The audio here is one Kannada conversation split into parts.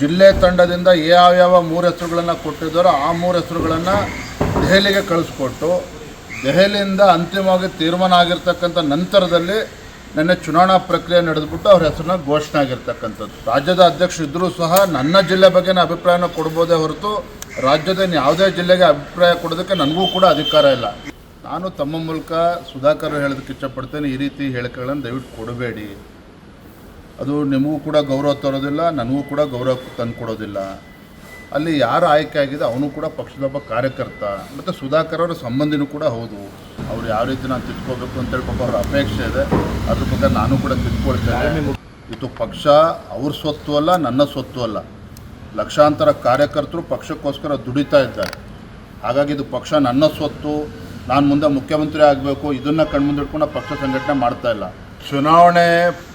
ಜಿಲ್ಲೆ ತಂಡದಿಂದ ಯಾವ್ಯಾವ ಮೂರು ಹೆಸರುಗಳನ್ನು ಕೊಟ್ಟಿದ್ದಾರೋ ಆ ಮೂರು ಹೆಸರುಗಳನ್ನು ದೆಹಲಿಗೆ ಕಳಿಸ್ಕೊಟ್ಟು, ದೆಹಲಿಯಿಂದ ಅಂತಿಮವಾಗಿ ತೀರ್ಮಾನ ಆಗಿರ್ತಕ್ಕಂಥ ನಂತರದಲ್ಲಿ ನನ್ನ ಚುನಾವಣಾ ಪ್ರಕ್ರಿಯೆ ನಡೆದುಬಿಟ್ಟು ಅವ್ರ ಹೆಸರನ್ನ ಘೋಷಣೆ ಆಗಿರ್ತಕ್ಕಂಥದ್ದು. ರಾಜ್ಯದ ಅಧ್ಯಕ್ಷರು ಇದ್ದರೂ ಸಹ ನನ್ನ ಜಿಲ್ಲೆ ಬಗ್ಗೆನೇ ಅಭಿಪ್ರಾಯನ ಕೊಡ್ಬೋದೇ ಹೊರತು ರಾಜ್ಯದ ಯಾವುದೇ ಜಿಲ್ಲೆಗೆ ಅಭಿಪ್ರಾಯ ಕೊಡೋದಕ್ಕೆ ನನಗೂ ಕೂಡ ಅಧಿಕಾರ ಇಲ್ಲ. ನಾನು ತಮ್ಮ ಮೂಲಕ ಸುಧಾಕರ್ ಹೇಳೋದಕ್ಕೆ ಇಷ್ಟಪಡ್ತೇನೆ ಈ ರೀತಿ ಹೇಳಿಕೆಗಳನ್ನು ದಯವಿಟ್ಟು ಕೊಡಬೇಡಿ. ಅದು ನಿಮಗೂ ಕೂಡ ಗೌರವ ತರೋದಿಲ್ಲ ನನಗೂ ಕೂಡ ಗೌರವ ತಂದು ಕೊಡೋದಿಲ್ಲ. ಅಲ್ಲಿ ಯಾರು ಆಯ್ಕೆ ಆಗಿದೆ ಅವನು ಕೂಡ ಪಕ್ಷದೊಬ್ಬ ಕಾರ್ಯಕರ್ತ. ಮತ್ತು ಸುಧಾಕರ್ ಅವರ ಸಂಬಂಧಿನೂ ಕೂಡ ಹೌದು. ಅವ್ರು ಯಾವ ರೀತಿ ನಾನು ತಿದ್ಕೋಬೇಕು ಅಂತೇಳಿ ಪಾಪ ಅವ್ರ ಅಪೇಕ್ಷೆ ಇದೆ. ಅದ್ರ ಬಗ್ಗೆ ನಾನು ಕೂಡ ತಿಳ್ಕೊಳ್ತೇನೆ ಇದು ಪಕ್ಷ ಅವ್ರ ಸ್ವತ್ತು ಅಲ್ಲ ನನ್ನ ಸ್ವತ್ತು ಅಲ್ಲ. ಲಕ್ಷಾಂತರ ಕಾರ್ಯಕರ್ತರು ಪಕ್ಷಕ್ಕೋಸ್ಕರ ದುಡಿತಾ ಇದ್ದಾರೆ. ಹಾಗಾಗಿ ಇದು ಪಕ್ಷ ನನ್ನ ಸ್ವತ್ತು. ನಾನು ಮುಂದೆ ಮುಖ್ಯಮಂತ್ರಿ ಆಗಬೇಕು ಇದನ್ನು ಕಣ್ಮುಂದಿಟ್ಕೊಂಡು ಪಕ್ಷ ಸಂಘಟನೆ ಮಾಡ್ತಾ ಇಲ್ಲ. ಚುನಾವಣೆ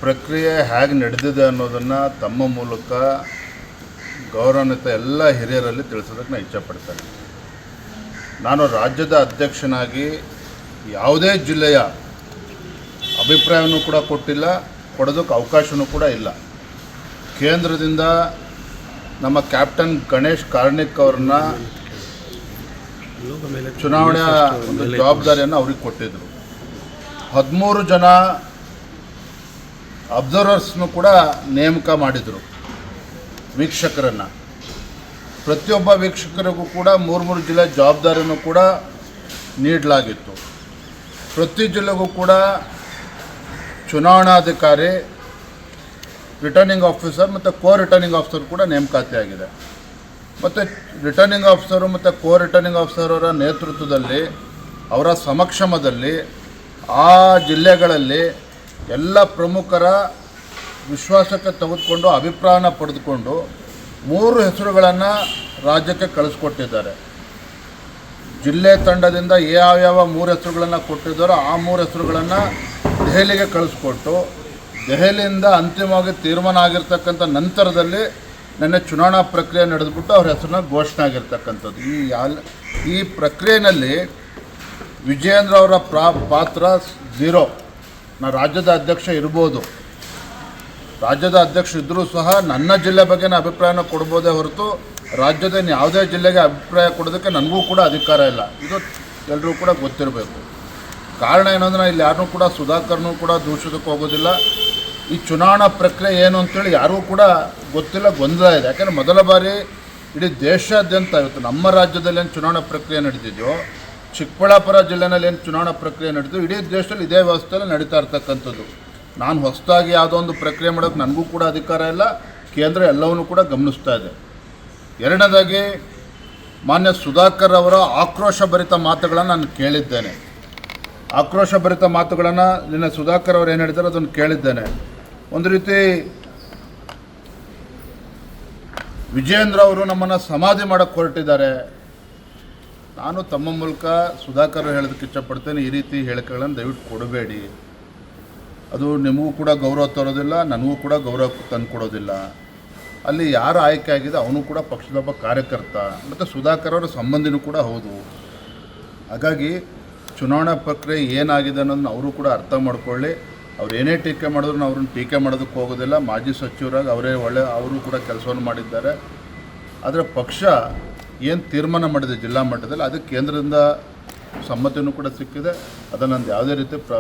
ಪ್ರಕ್ರಿಯೆ ಹೇಗೆ ನಡೆದಿದೆ ಅನ್ನೋದನ್ನು ತಮ್ಮ ಮೂಲಕ ಗೌರವಾನ್ವಿತ ಎಲ್ಲ ಹಿರಿಯರಲ್ಲಿ ತಿಳಿಸೋದಕ್ಕೆ ನಾನು ಇಚ್ಛಪಡ್ತೇನೆ ನಾನು ರಾಜ್ಯದ ಅಧ್ಯಕ್ಷನಾಗಿ ಯಾವುದೇ ಜಿಲ್ಲೆಯ ಅಭಿಪ್ರಾಯವನ್ನು ಕೂಡ ಕೊಟ್ಟಿಲ್ಲ, ಕೊಡೋದಕ್ಕೆ ಅವಕಾಶವೂ ಕೂಡ ಇಲ್ಲ. ಕೇಂದ್ರದಿಂದ ನಮ್ಮ ಕ್ಯಾಪ್ಟನ್ ಗಣೇಶ್ ಕಾರ್ಣಿಕ್ ಅವ್ರನ್ನ ಚುನಾವಣೆಯ ಒಂದು ಜವಾಬ್ದಾರಿಯನ್ನು ಅವ್ರಿಗೆ ಕೊಟ್ಟಿದ್ದರು ಹದಿಮೂರು ಜನ ಅಬ್ಸರ್ವರ್ಸ್ನು ಕೂಡ ನೇಮಕ ಮಾಡಿದರು ವೀಕ್ಷಕರನ್ನು. ಪ್ರತಿಯೊಬ್ಬ ವೀಕ್ಷಕರಿಗೂ ಕೂಡ ಮೂರು ಮೂರು ಜಿಲ್ಲೆ ಜವಾಬ್ದಾರಿಯನ್ನು ಕೂಡ ನೀಡಲಾಗಿತ್ತು. ಪ್ರತಿ ಜಿಲ್ಲೆಗೂ ಕೂಡ ಚುನಾವಣಾಧಿಕಾರಿ ರಿಟರ್ನಿಂಗ್ ಆಫೀಸರ್ ಮತ್ತು ಕೋ ರಿಟರ್ನಿಂಗ್ ಆಫೀಸರ್ ಕೂಡ ನೇಮಕಾತಿಯಾಗಿದೆ. ಮತ್ತು ರಿಟರ್ನಿಂಗ್ ಆಫೀಸರು ಮತ್ತು ಕೋ ರಿಟರ್ನಿಂಗ್ ಆಫೀಸರ್ ಅವರ ನೇತೃತ್ವದಲ್ಲಿ, ಅವರ ಸಮಕ್ಷಮದಲ್ಲಿ ಆ ಜಿಲ್ಲೆಗಳಲ್ಲಿ ಎಲ್ಲ ಪ್ರಮುಖರ ವಿಶ್ವಾಸಕ್ಕೆ ತೆಗೆದುಕೊಂಡು, ಅಭಿಪ್ರಾಯನ ಪಡೆದುಕೊಂಡು ಮೂರು ಹೆಸರುಗಳನ್ನು ರಾಜ್ಯಕ್ಕೆ ಕಳಿಸ್ಕೊಟ್ಟಿದ್ದಾರೆ. ಜಿಲ್ಲೆ ತಂಡದಿಂದ ಯಾವ್ಯಾವ ಮೂರು ಹೆಸರುಗಳನ್ನು ಕೊಟ್ಟಿದ್ದಾರೋ ಆ ಮೂರು ಹೆಸರುಗಳನ್ನು ದೆಹಲಿಗೆ ಕಳಿಸ್ಕೊಟ್ಟು, ದೆಹಲಿಯಿಂದ ಅಂತಿಮವಾಗಿ ತೀರ್ಮಾನ ಆಗಿರ್ತಕ್ಕಂಥ ನಂತರದಲ್ಲಿ ನಿನ್ನೆ ಚುನಾವಣಾ ಪ್ರಕ್ರಿಯೆ ನಡೆದುಬಿಟ್ಟು ಅವ್ರ ಹೆಸರನ್ನ ಘೋಷಣೆ ಆಗಿರ್ತಕ್ಕಂಥದ್ದು. ಈ ಯಾಲ್, ಈ ಪ್ರಕ್ರಿಯೆಯಲ್ಲಿ ವಿಜಯೇಂದ್ರ ಅವರ ಪ್ರಾ, ಪಾತ್ರ ಝೀರೋ. ನಾ ರಾಜ್ಯದ ಅಧ್ಯಕ್ಷ ಇರ್ಬೋದು. ರಾಜ್ಯದ ಅಧ್ಯಕ್ಷ ಇದ್ದರೂ ಸಹ ನನ್ನ ಜಿಲ್ಲೆ ಬಗ್ಗೆ ನಾನು ಅಭಿಪ್ರಾಯನ ಕೊಡ್ಬೋದೇ ಹೊರತು ರಾಜ್ಯದ ಯಾವುದೇ ಜಿಲ್ಲೆಗೆ ಅಭಿಪ್ರಾಯ ಕೊಡೋದಕ್ಕೆ ನನಗೂ ಕೂಡ ಅಧಿಕಾರ ಇಲ್ಲ. ಇದು ಎಲ್ಲರೂ ಕೂಡ ಗೊತ್ತಿರಬೇಕು. ಕಾರಣ ಏನಂದ್ರೆ ಇಲ್ಲಿ ಯಾರನ್ನೂ ಕೂಡ ಸುಧಾಕರ್ನೂ ಕೂಡ ದೂಷಿಸಕ್ಕೆ ಹೋಗೋದಿಲ್ಲ. ಈ ಚುನಾವಣಾ ಪ್ರಕ್ರಿಯೆ ಏನು ಅಂತೇಳಿ ಯಾರಿಗೂ ಕೂಡ ಗೊತ್ತಿಲ್ಲ, ಗೊಂದಲ ಇದೆ. ಯಾಕಂದರೆ ಮೊದಲ ಬಾರಿ ಇಡೀ ದೇಶಾದ್ಯಂತ ಇವತ್ತು ನಮ್ಮ ರಾಜ್ಯದಲ್ಲಿ ಏನು ಚುನಾವಣಾ ಪ್ರಕ್ರಿಯೆ ನಡೆದಿದೆಯೋ ಚಿಕ್ಕಬಳ್ಳಾಪುರ ಜಿಲ್ಲೆನಲ್ಲಿ ಏನು ಚುನಾವಣಾ ಪ್ರಕ್ರಿಯೆ ನಡೀತು ಇಡೀ ದೇಶದಲ್ಲಿ ಇದೇ ವ್ಯವಸ್ಥೆಯಲ್ಲಿ ನಡೀತಾ ಇರ್ತಕ್ಕಂಥದ್ದು. ನಾನು ಹೊಸದಾಗಿ ಯಾವುದೋ ಒಂದು ಪ್ರಕ್ರಿಯೆ ಮಾಡೋಕ್ಕೆ ನನಗೂ ಕೂಡ ಅಧಿಕಾರ ಇಲ್ಲ, ಕೇಂದ್ರ ಎಲ್ಲವನ್ನೂ ಕೂಡ ಗಮನಿಸ್ತಾ ಇದೆ. ಎರಡನೇದಾಗಿ, ಮಾನ್ಯ ಸುಧಾಕರ್ ಅವರ ಆಕ್ರೋಶಭರಿತ ಮಾತುಗಳನ್ನು ನಾನು ಕೇಳಿದ್ದೇನೆ. ಆಕ್ರೋಶಭರಿತ ಮಾತುಗಳನ್ನು ನಿನ್ನೆ ಸುಧಾಕರ್ ಅವರು ಏನು ಹೇಳಿದ್ದಾರೆ ಅದನ್ನು ಕೇಳಿದ್ದೇನೆ. ಒಂದು ರೀತಿ ವಿಜಯೇಂದ್ರ ಅವರು ನಮ್ಮನ್ನು ಸಮಾಧಿ ಮಾಡೋಕ್ಕೆ ಹೊರಟಿದ್ದಾರೆ. ನಾನು ತಮ್ಮ ಮೂಲಕ ಸುಧಾಕರ್ ಹೇಳೋದಕ್ಕೆ ಇಷ್ಟಪಡ್ತೇನೆ. ಈ ರೀತಿ ಹೇಳಿಕೆಗಳನ್ನು ದಯವಿಟ್ಟು ಕೊಡಬೇಡಿ. ಅದು ನಿಮಗೂ ಕೂಡ ಗೌರವ ತರೋದಿಲ್ಲ, ನನಗೂ ಕೂಡ ಗೌರವ ತಂದು ಕೊಡೋದಿಲ್ಲ. ಅಲ್ಲಿ ಯಾರು ಆಯ್ಕೆ ಆಗಿದೆ ಅವನು ಕೂಡ ಪಕ್ಷದೊಬ್ಬ ಕಾರ್ಯಕರ್ತ. ಮತ್ತು ಸುಧಾಕರ್ ಅವರ ಸಂಬಂಧಿನೂ ಕೂಡ ಹೌದು. ಹಾಗಾಗಿ ಚುನಾವಣಾ ಪ್ರಕ್ರಿಯೆ ಏನಾಗಿದೆ ಅನ್ನೋದನ್ನ ಅವರು ಕೂಡ ಅರ್ಥ ಮಾಡ್ಕೊಳ್ಳಿ. ಅವ್ರು ಏನೇ ಟೀಕೆ ಮಾಡಿದ್ರು ಅವ್ರನ್ನ ಟೀಕೆ ಮಾಡೋದಕ್ಕೆ ಹೋಗೋದಿಲ್ಲ. ಮಾಜಿ ಸಚಿವರಾಗಿ ಅವರೇ ಒಳ್ಳೆ, ಅವರು ಕೂಡ ಕೆಲಸವನ್ನು ಮಾಡಿದ್ದಾರೆ. ಆದರೆ ಪಕ್ಷ ಏನು ತೀರ್ಮಾನ ಮಾಡಿದೆ ಜಿಲ್ಲಾ ಮಟ್ಟದಲ್ಲಿ ಅದಕ್ಕೆ ಕೇಂದ್ರದಿಂದ ಸಮ್ಮತಿಯೂ ಕೂಡ ಸಿಕ್ಕಿದೆ. ಅದನ್ನು ನಂದು ಯಾವುದೇ ರೀತಿ ಪ್ರ,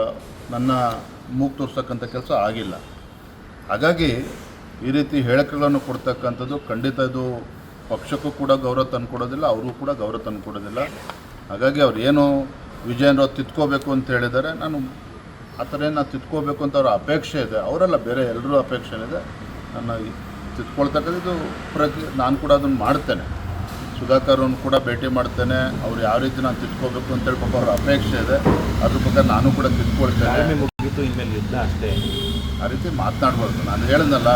ನನ್ನ ಮೂಗು ತೋರಿಸ್ತಕ್ಕಂಥ ಕೆಲಸ ಆಗಿಲ್ಲ. ಹಾಗಾಗಿ ಈ ರೀತಿ ಹೇಳಿಕೆಗಳನ್ನು ಕೊಡ್ತಕ್ಕಂಥದ್ದು ಖಂಡಿತ ಇದು ಪಕ್ಷಕ್ಕೂ ಕೂಡ ಗೌರವ ತಂದು ಕೊಡೋದಿಲ್ಲ ಅವರು ಕೂಡ ಗೌರವ ತಂದು ಕೊಡೋದಿಲ್ಲ. ಹಾಗಾಗಿ ಅವ್ರು ಏನು ವಿಜಯನ ಅವ್ರು ತಿದ್ಕೋಬೇಕು ಅಂತ ಹೇಳಿದ್ದಾರೆ. ನಾನು ಆ ಥರ ಏನು ನಾನು ತಿದ್ಕೋಬೇಕು ಅಂತ ಅವರ ಅಪೇಕ್ಷೆ ಇದೆ. ಅವರೆಲ್ಲ, ಬೇರೆ ಎಲ್ಲರೂ ಅಪೇಕ್ಷೆ ಇದೆ. ನನ್ನ ತಿತ್ಕೊಳ್ತಕ್ಕಂಥದ್ದು ಪ್ರತಿ ನಾನು ಕೂಡ ಅದನ್ನು ಮಾಡ್ತೇನೆ. ಸುಧಾಕರ್ನ ಕೂಡ ಭೇಟಿ ಮಾಡ್ತೇನೆ. ಅವ್ರು ಯಾವ ರೀತಿ ನಾನು ತಿದ್ಕೋಬೇಕು ಅಂತೇಳಿ ಪಾಪ ಅವ್ರ ಅಪೇಕ್ಷೆ ಇದೆ. ಅದ್ರ ಬಗ್ಗೆ ನಾನು ಕೂಡ ಮುಗಿತು ಇನ್ಮೇಲೆ ಯುದ್ಧ ಅಷ್ಟೇ. ಆ ರೀತಿ ಮಾತನಾಡ್ಬಾರ್ದು. ನಾನು ಹೇಳಿದ್ನಲ್ಲ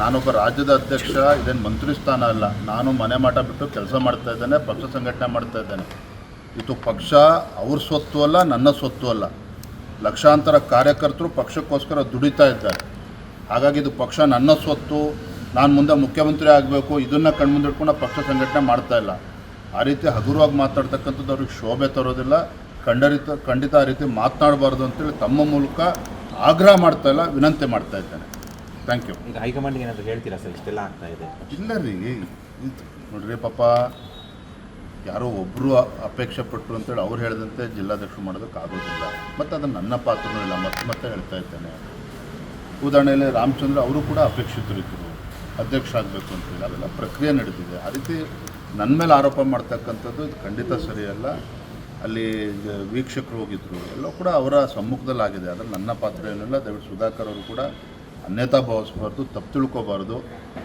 ನಾನೊಬ್ಬ ರಾಜ್ಯದ ಅಧ್ಯಕ್ಷ ಇದೇನು ಮಂತ್ರಿ ಸ್ಥಾನ ಅಲ್ಲ. ನಾನು ಮನೆ ಮಾಟ ಬಿಟ್ಟು ಕೆಲಸ ಮಾಡ್ತಾ ಇದ್ದೇನೆ ಪಕ್ಷ ಸಂಘಟನೆ ಮಾಡ್ತಾ ಇದ್ದೇನೆ. ಇದು ಪಕ್ಷ ಅವ್ರ ಸ್ವತ್ತು ಅಲ್ಲ ನನ್ನ ಸ್ವತ್ತು ಅಲ್ಲ. ಲಕ್ಷಾಂತರ ಕಾರ್ಯಕರ್ತರು ಪಕ್ಷಕ್ಕೋಸ್ಕರ ದುಡಿತಾ ಇದ್ದಾರೆ. ಹಾಗಾಗಿ ಇದು ಪಕ್ಷ ನನ್ನ ಸ್ವತ್ತು. ನಾನು ಮುಂದೆ ಮುಖ್ಯಮಂತ್ರಿ ಆಗಬೇಕು ಇದನ್ನು ಕಣ್ಮುಂದಿಟ್ಕೊಂಡು ಪಕ್ಷ ಸಂಘಟನೆ ಮಾಡ್ತಾ ಇಲ್ಲ. ಆ ರೀತಿ ಹಗುರವಾಗಿ ಮಾತಾಡ್ತಕ್ಕಂಥದ್ದು ಅವ್ರಿಗೆ ಶೋಭೆ ತರೋದಿಲ್ಲ. ಖಂಡರಿತ ಖಂಡಿತ ಆ ರೀತಿ ಮಾತನಾಡಬಾರ್ದು ಅಂತೇಳಿ ತಮ್ಮ ಮೂಲಕ ಆಗ್ರಹ ಮಾಡ್ತಾ ಇಲ್ಲ ವಿನಂತಿ ಮಾಡ್ತಾ ಇದ್ದೇನೆ. ಥ್ಯಾಂಕ್ ಯು ಈಗ ಹೈಕಮಾಂಡ್ಗೆ ಏನಾದರೂ ಹೇಳ್ತೀರಾ ಸರ್? ಇಷ್ಟೆಲ್ಲ ಆಗ್ತಾ ಇದೆ. ಇಲ್ಲ ರೀ. ಇದು ನೋಡ್ರಿ ಪಾಪ ಯಾರೋ ಒಬ್ಬರು ಅಪೇಕ್ಷೆ ಪಟ್ಟರು ಅಂತೇಳಿ ಅವ್ರು ಹೇಳಿದಂತೆ ಜಿಲ್ಲಾಧ್ಯಕ್ಷರು ಮಾಡೋದಕ್ಕಾಗೋದಿಲ್ಲ ಮತ್ತು ಅದು ನನ್ನ ಪಾತ್ರನೂ ಇಲ್ಲ. ಮತ್ತೆ ಮತ್ತೆ ಹೇಳ್ತಾ ಇದ್ದೇನೆ. ಉದಾಹರಣೆಯಲ್ಲಿ ರಾಮಚಂದ್ರ ಅವರು ಕೂಡ ಅಪೇಕ್ಷಿತರಿದ್ದರು. ಅಧ್ಯಕ್ಷ ಆಗಬೇಕು ಅಂತೇಳಿ ಅದೆಲ್ಲ ಪ್ರಕ್ರಿಯೆ ನಡೆದಿದೆ. ಆ ರೀತಿ ನನ್ನ ಮೇಲೆ ಆರೋಪ ಮಾಡ್ತಕ್ಕಂಥದ್ದು ಇದು ಖಂಡಿತ ಸರಿಯಲ್ಲ ಅಲ್ಲಿ. ವೀಕ್ಷಕರು ಹೋಗಿದ್ರು, ಎಲ್ಲ ಕೂಡ ಅವರ ಸಮ್ಮುಖದಲ್ಲಾಗಿದೆ. ಆದರೆ ನನ್ನ ಪಾತ್ರ ಏನಿಲ್ಲ ದಯವಿಟ್ಟು ಸುಧಾಕರ್ ಅವರು ಕೂಡ ಅನ್ಯತಾ ಭಾವಿಸ್ಬಾರ್ದು ತಪ್ಪು ತಿಳ್ಕೊಬಾರ್ದು.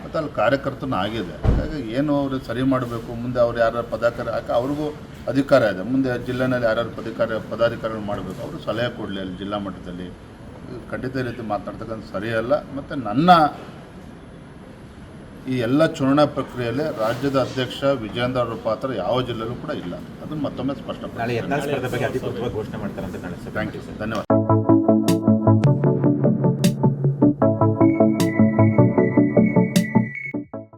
ಮತ್ತು ಅಲ್ಲಿ ಕಾರ್ಯಕರ್ತನ ಆಗಿದೆ. ಹಾಗಾಗಿ ಏನು ಅವರು ಸರಿ ಮಾಡಬೇಕು, ಮುಂದೆ ಅವ್ರು ಯಾರು ಪದಾಧಿಕಾರಿ ಹಾಕಿ ಅವ್ರಿಗೂ ಅಧಿಕಾರ ಇದೆ. ಮುಂದೆ ಜಿಲ್ಲೆನಲ್ಲಿ ಯಾರ್ಯಾರು ಪದಾಧಿಕಾರ, ಪದಾಧಿಕಾರಿಗಳು ಮಾಡಬೇಕು. ಅವರು ಸಲಹೆ ಕೊಡಲಿ ಅಲ್ಲಿ ಜಿಲ್ಲಾ ಮಟ್ಟದಲ್ಲಿ. ಖಂಡಿತ ರೀತಿ ಮಾತನಾಡ್ತಕ್ಕಂಥ ಸರಿಯಲ್ಲ ಮತ್ತು ನನ್ನ ಈ ಎಲ್ಲ ಚುನಾವಣಾ ಪ್ರಕ್ರಿಯೆಯಲ್ಲಿ ರಾಜ್ಯದ ಅಧ್ಯಕ್ಷ ವಿಜೇಂದ್ರ ಅವರ ಪಾತ್ರ ಯಾವ ಜಿಲ್ಲೆಯಲ್ಲೂ ಕೂಡ ಇಲ್ಲ. ಅದನ್ನು ಮತ್ತೊಮ್ಮೆ ಯು ಧನ್ಯವಾದ.